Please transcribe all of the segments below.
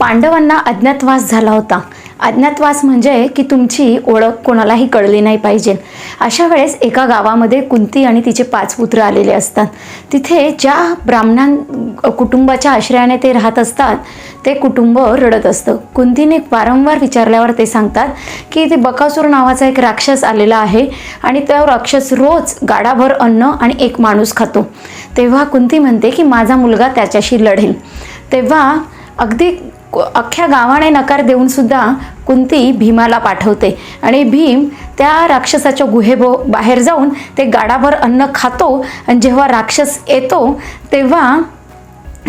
पांडवांना अज्ञातवास झाला होता. अज्ञातवास म्हणजे की तुमची ओळख कोणालाही कळली नाही पाहिजे. अशा वेळेस एका गावामध्ये कुंती आणि तिचे पाच पुत्र आलेले असतात. तिथे ज्या ब्राह्मणां कुटुंबाच्या आश्रयाने ते राहत असतात ते कुटुंब रडत असतं. कुंतीने वारंवार विचारल्यावर ते सांगतात की ते बकासूर नावाचा एक राक्षस आलेला आहे आणि तो राक्षस रोज गाडाभर अन्न आणि एक माणूस खातो. तेव्हा कुंती म्हणते की माझा मुलगा त्याच्याशी लढेल. तेव्हा अगदी अख्ख्या गावाने नकार देऊन सुद्धा कुंती भीमाला पाठवते. आणि भीम त्या राक्षसाच्या गुहेबो बाहेर जाऊन ते गाडाभर अन्न खातो आणि जेव्हा राक्षस येतो तेव्हा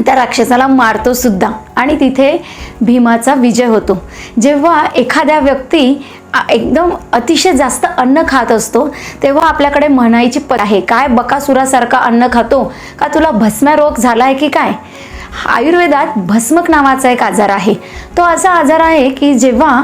त्या राक्षसाला मारतो सुद्धा. आणि तिथे भीमाचा विजय होतो. जेव्हा एखाद्या व्यक्ती एकदम अतिशय जास्त अन्न खात असतो तेव्हा आपल्याकडे म्हणायची पद आहे काय बकासुरासारखा अन्न खातो? का तुला भस्म्या रोग झाला आहे की काय? आयुर्वेदात भस्मक नावाचा एक आजार आहे. तो असा आजार आहे की जेव्हा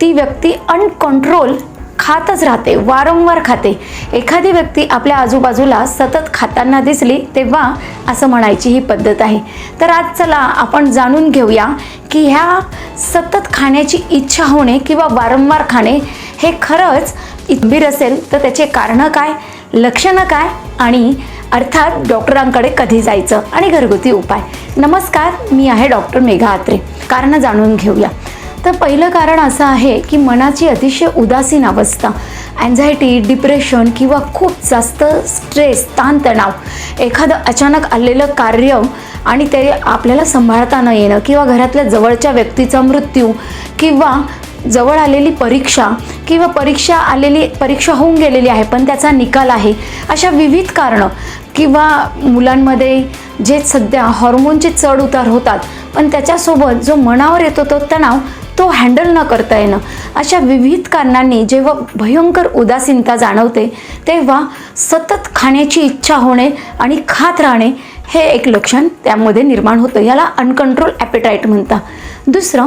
ती व्यक्ती अनकंट्रोल खातच राहते वारंवार खाते. एखादी व्यक्ती आपल्या आजूबाजूला सतत खाताना दिसली तेव्हा असं म्हणायची ही पद्धत आहे. तर आज चला आपण जाणून घेऊया की ह्या सतत खाण्याची इच्छा होणे किंवा वारंवार खाणे हे खरंच गंभीर असेल तर त्याचे कारणं काय लक्षणं काय आणि अर्थात डॉक्टरांकडे कधी जायचं आणि घरगुती उपाय. नमस्कार मी आहे डॉक्टर मेघा आत्रे. कारणं जाणून घेऊया. तर पहिलं कारण असं आहे की मनाची अतिशय उदासीन अवस्था अँझायटी डिप्रेशन किंवा खूप जास्त स्ट्रेस ताणतणाव एखादं अचानक आलेलं कार्य आणि ते आपल्याला सांभाळता न येणं किंवा घरातल्या जवळच्या व्यक्तीचा मृत्यू किंवा जवळ आलेली परीक्षा किंवा परीक्षा आलेली परीक्षा होऊन गेलेली आहे पण त्याचा निकाल आहे. अशा विविध कारणं किंवा मुलांमध्ये जे सध्या हॉर्मोनचे चढ उतार होतात पण त्याच्यासोबत जो मनावर येतो तो तणाव तो हँडल न करता येणं. अशा विविध कारणांनी जेव्हा भयंकर उदासीनता जाणवते तेव्हा सतत खाण्याची इच्छा होणे आणि खात राहणे हे एक लक्षण त्यामध्ये निर्माण होतं. याला अनकंट्रोल ॲपेटाईट म्हणतात. दुसरं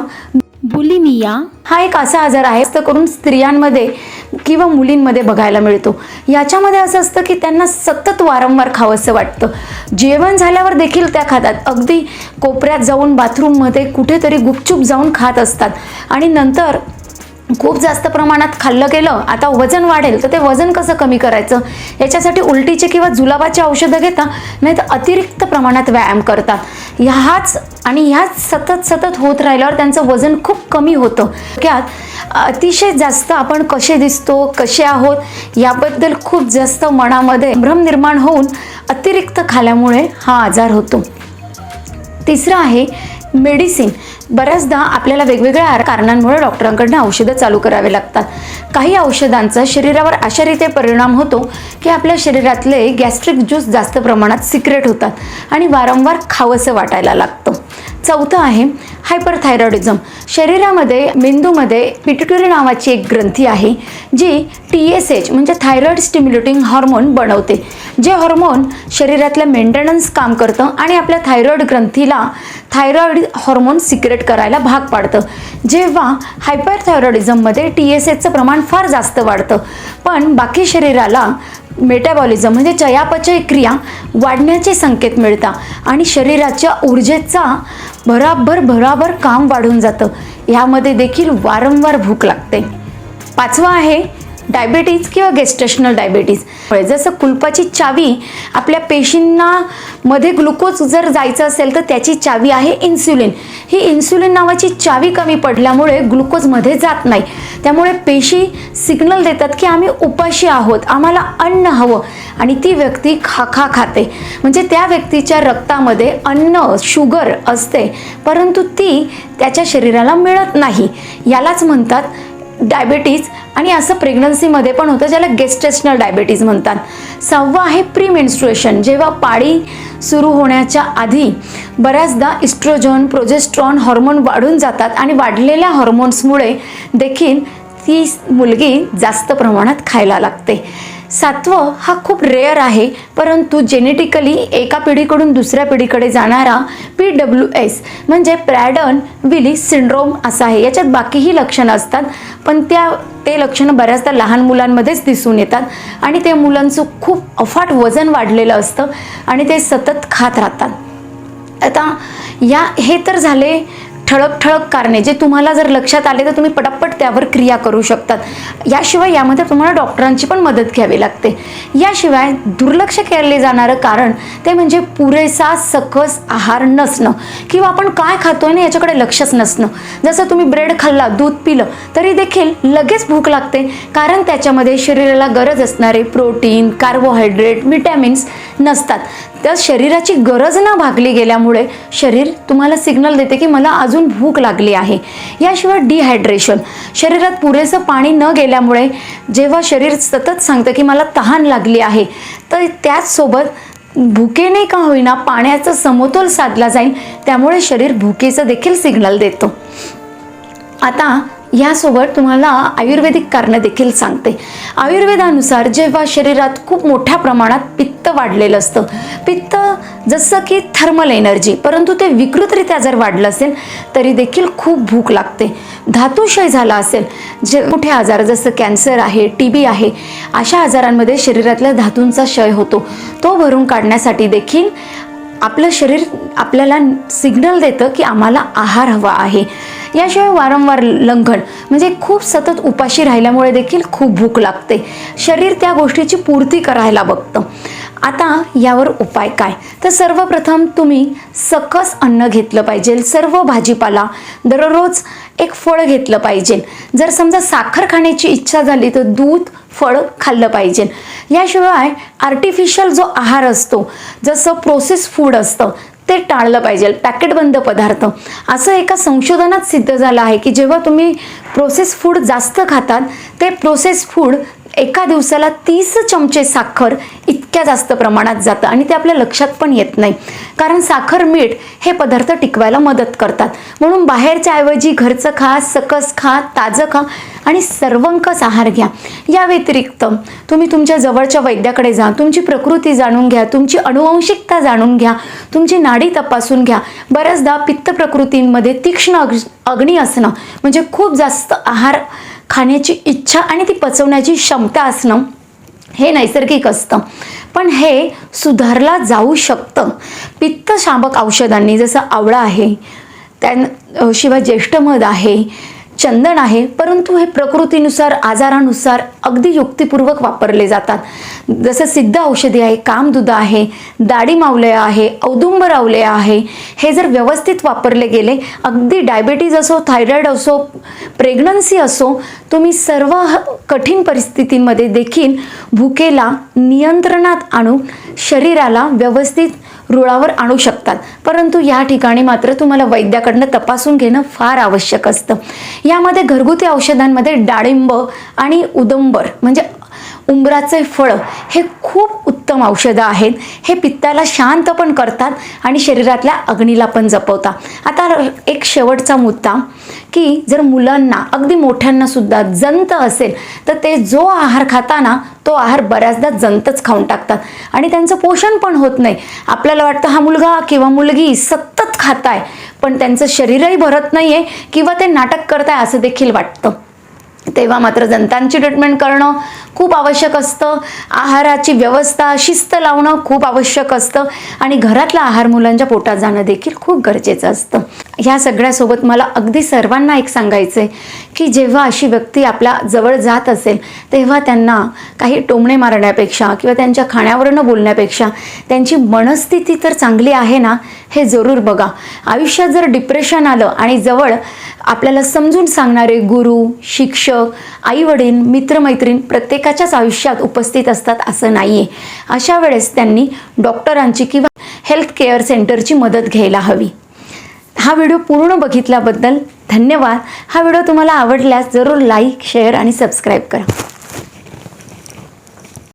बुलिमिया हा एक असा आजार आहे जास्त करून स्त्रियांमध्ये किंवा मुलींमध्ये बघायला मिळतो. याच्यामध्ये असं असतं की त्यांना सतत वारंवार खावंसं वाटतं. जेवण झाल्यावर देखील त्या खातात. अगदी कोपऱ्यात जाऊन बाथरूममध्ये कुठेतरी गुपचूप जाऊन खात असतात. आणि नंतर खूप जास्त प्रमाणात खाल्लं गेलं आता वजन वाढेल तर ते वजन कसं कमी करायचं? याच्यासाठी उलटीचे किंवा जुलाबाची औषधं घेता नाही तर अतिरिक्त प्रमाणात व्यायाम करतात ह्याच आणि ह्याच सतत सतत होत राहिल्यावर त्यांचं वजन खूप कमी होतं. त्यात अतिशय जास्त आपण कसे दिसतो कसे आहोत याबद्दल खूप जास्त मनामध्ये भ्रम निर्माण होऊन अतिरिक्त खाल्यामुळे हा आजार होतो. तिसरं आहे मेडिसिन. बऱ्याचदा आपल्याला वेगवेगळ्या कारणांमुळे डॉक्टरांकडनं औषधं चालू करावे लागतात. काही औषधांचा शरीरावर अशा रीते परिणाम होतो की आपल्या शरीरातले गॅस्ट्रिक ज्यूस जास्त प्रमाणात सिक्रेट होतात आणि वारंवार खावंसं वाटायला लागतं. चौथं आहे हायपरथायरॉइडिझम शरीरामध्ये मेंदूमध्ये पिट्युटरी नावाची एक ग्रंथी आहे जी टी एस एच म्हणजे थायरॉइड स्टिम्युलेटिंग हॉर्मोन बनवते. जे हॉर्मोन शरीरातलं मेंटेनन्स काम करतं आणि आपल्या थायरॉइड ग्रंथीला थायरॉइड हॉर्मोन सिक्रेट करायला भाग पाडतं. जेव्हा हायपरथायरॉइडिझममध्ये टी एस एचचं प्रमाण फार जास्त वाढतं पण बाकी शरीराला मेटाबॉलिझम म्हणजे चयापचय क्रिया वाढण्याचे संकेत मिळतात आणि शरीराच्या ऊर्जेचा भराभर भराभर काम वाढून जातं. ह्यामध्ये देखील वारंवार भूक लागते. पाचवा आहे डायबेटीज किंवा गेस्टेशनल डायबेटीज. जसं कुलपाची चावी आपल्या पेशींना मध्ये ग्लुकोज जर जायचं असेल तर त्याची चावी आहे इन्सुलिन. ही इन्सुलिन नावाची चावी कमी पडल्यामुळे ग्लुकोजमध्ये जात नाही. त्यामुळे पेशी सिग्नल देतात की आम्ही उपाशी आहोत आम्हाला अन्न हवं आणि ती व्यक्ती खा खा खाते. म्हणजे त्या व्यक्तीच्या रक्तामध्ये अन्न शुगर असते परंतु ती त्याच्या शरीराला मिळत नाही. यालाच म्हणतात डायबेटीज आणि असं प्रेग्नन्सीमध्ये पण होतं ज्याला गेस्टेशनल डायबेटीज म्हणतात. सहावं आहे प्री मेन्स्ट्रुएशन जेव्हा पाळी सुरू होण्याच्या आधी बऱ्याचदा इस्ट्रोजन प्रोजेस्ट्रॉन हॉर्मोन वाढून जातात आणि वाढलेल्या हॉर्मोन्समुळे देखील ती मुलगी जास्त प्रमाणात खायला लागते. सात्व हा खूप रेअर आहे परंतु जेनेटिकली एका पिढीकडून दुसऱ्या पिढीकडे जाणारा पी डब्ल्यू एस म्हणजे प्रॅडन विली सिंड्रोम असा आहे. याच्यात बाकीही लक्षणं असतात पण त्या ते लक्षणं बऱ्याचदा लहान मुलांमध्येच दिसून येतात आणि त्या मुलांचं खूप अफाट वजन वाढलेलं असतं आणि ते सतत खात राहतात. आता या हे तर झाले ठळक ठळक कारणे जे तुम्हाला जर लक्षात आले तर तुम्ही पटापट त्यावर क्रिया करू शकतात. याशिवाय यामध्ये तुम्हाला डॉक्टरांची पण मदत घ्यावी लागते. याशिवाय दुर्लक्ष केले जाणारं कारण ते म्हणजे पुरेसा सकस आहार नसणं किंवा आपण काय खातोय ना याच्याकडे लक्षच नसणं. जसं तुम्ही ब्रेड खाल्ला दूध पिलं तरी देखील लगेच भूक लागते. कारण त्याच्यामध्ये शरीराला गरज असणारे प्रोटीन कार्बोहायड्रेट विटॅमिन्स नसतात. तर शरीराची गरज न भागली गेल्यामुळे शरीर तुम्हाला सिग्नल देते की मला अजून भूक लागली आहे. याशिवाय डिहायड्रेशन शरीरात पुरेसं पाणी न गेल्यामुळे जेव्हा शरीर सतत सांगतं की मला तहान लागली आहे तर त्याचसोबत भुकेने का होईना पाण्याचा समतोल साधला जाईल त्यामुळे शरीर भुकेचं देखील सिग्नल देतो. आता यासोबत तुम्हाला आयुर्वेदिक कारणं देखील सांगते. आयुर्वेदानुसार जेव्हा शरीरात खूप मोठ्या प्रमाणात पित्त वाढलेलं असतं. पित्त जसं की थर्मल एनर्जी परंतु ते विकृतरित्या जर वाढलं असेल तरी देखील खूप भूक लागते. धातुक्षय झाला असेल जे मोठे आजार जसं कॅन्सर आहे टी बी आहे अशा आजारांमध्ये शरीरातल्या धातूंचा क्षय होतो. तो भरून काढण्यासाठी देखील आपलं शरीर आपल्याला सिग्नल देतं की आम्हाला आहार हवा आहे. याशिवाय वारंवार लंघन म्हणजे खूप सतत उपाशी राहिल्यामुळे देखील खूप भूक लागते. शरीर त्या गोष्टीची पूर्ती करायला बघतं. आता यावर उपाय काय? तर सर्वप्रथम तुम्ही सकस अन्न घेतलं पाहिजे. सर्व भाजीपाला दररोज एक फळ घेतलं पाहिजे. जर समजा साखर खाण्याची इच्छा झाली तर दूध फळ खाल्लं पाहिजे. याशिवाय आर्टिफिशियल जो आहार असतो जसं प्रोसेस फूड असतं ते टाळलं पाहिजे पॅकेटबंद पदार्थ. असं एका संशोधनात सिद्ध झालं आहे की जेव्हा तुम्ही प्रोसेस फूड जास्त खातात ते प्रोसेस फूड एका दिवसाला तीस चमचे साखर इतक्या जास्त प्रमाणात जातं आणि ते आपल्या लक्षात पण येत नाही. कारण साखर मीठ हे पदार्थ टिकवायला मदत करतात. म्हणून बाहेरच्या ऐवजी घरचं खा सकस खा ताजं खा आणि सर्वंकस आहार घ्या. या व्यतिरिक्त तुम्ही तुमच्या जवळच्या वैद्याकडे जा तुमची प्रकृती जाणून घ्या तुमची अनुवंशिकता जाणून घ्या तुमची नाडी तपासून घ्या. बऱ्याचदा पित्त प्रकृतींमध्ये तीक्ष्ण अग्नी असणं म्हणजे खूप जास्त आहार खाण्याची इच्छा आणि ती पचवण्याची क्षमता असणं हे नैसर्गिक असतं. पण हे सुधारला जाऊ शकतं. पित्तशामक औषधांनी जसं आवळा आहे त्या शिवाय ज्येष्ठमध आहे चंदन आहे परंतु हे प्रकृतीनुसार आजारानुसार अगदी युक्तिपूर्वक वापरले जातात. जसं सिद्ध औषधी आहे कामदुध आहे दाढी मावलया आहे औदुंबर अवलय आहे हे जर व्यवस्थित वापरले गेले अगदी डायबेटीज असो थायरॉईड असो प्रेग्नन्सी असो तुम्ही सर्व कठीण परिस्थितींमध्ये देखील भुकेला नियंत्रणात आणून शरीराला व्यवस्थित रुळावर आणू शकतात. परंतु या ठिकाणी मात्र तुम्हाला वैद्याकडनं तपासून घेणं फार आवश्यक असतं. यामध्ये घरगुती औषधांमध्ये डाळिंब आणि उदंबर म्हणजे उंबराचे फळं हे खूप उत्तम औषधं आहेत. हे पित्ताला शांत पण करतात आणि शरीरातल्या अग्नीला पण जपवतात. आता एक शेवटचा मुद्दा की जर मुलांना अगदी मोठ्यांनासुद्धा जंत असेल तर ते जो आहार खाताना तो आहार बऱ्याचदा जंतच खाऊन टाकतात. आणि त्यांचं पोषण पण होत नाही. आपल्याला वाटतं हा मुलगा किंवा मुलगी सतत खाताय पण त्यांचं शरीरही भरत नाही आहे किंवा ते नाटक करताय असं देखील वाटतं. तेव्हा मात्र जंतांची ट्रीटमेंट करणं खूप आवश्यक असतं. आहाराची व्यवस्था शिस्त लावणं खूप आवश्यक असतं. आणि घरातला आहार मुलांच्या पोटात जाणं देखील खूप गरजेचं असतं. ह्या सगळ्यासोबत मला अगदी सर्वांना एक सांगायचं आहे की जेव्हा अशी व्यक्ती आपल्या जवळ जात असेल तेव्हा त्यांना काही टोमणे मारण्यापेक्षा किंवा त्यांच्या खाण्यावरनं बोलण्यापेक्षा त्यांची मनस्थिती तर चांगली आहे ना हे जरूर बघा. आयुष्यात जर डिप्रेशन आलं आणि जवळ आपल्याला समजून सांगणारे गुरु शिक्षक शिक्षक आई वडील मित्रमैत्रीण प्रत्येकाच्याच आयुष्यात उपस्थित असतात असं नाही आहे अशा वेळेस त्यांनी डॉक्टरांची किंवा हेल्थ केअर सेंटरची मदत घ्यायला हवी. हा व्हिडिओ पूर्ण बघितल्याबद्दल धन्यवाद. हा व्हिडिओ तुम्हाला आवडल्यास जरूर लाईक शेअर आणि सबस्क्राईब करा.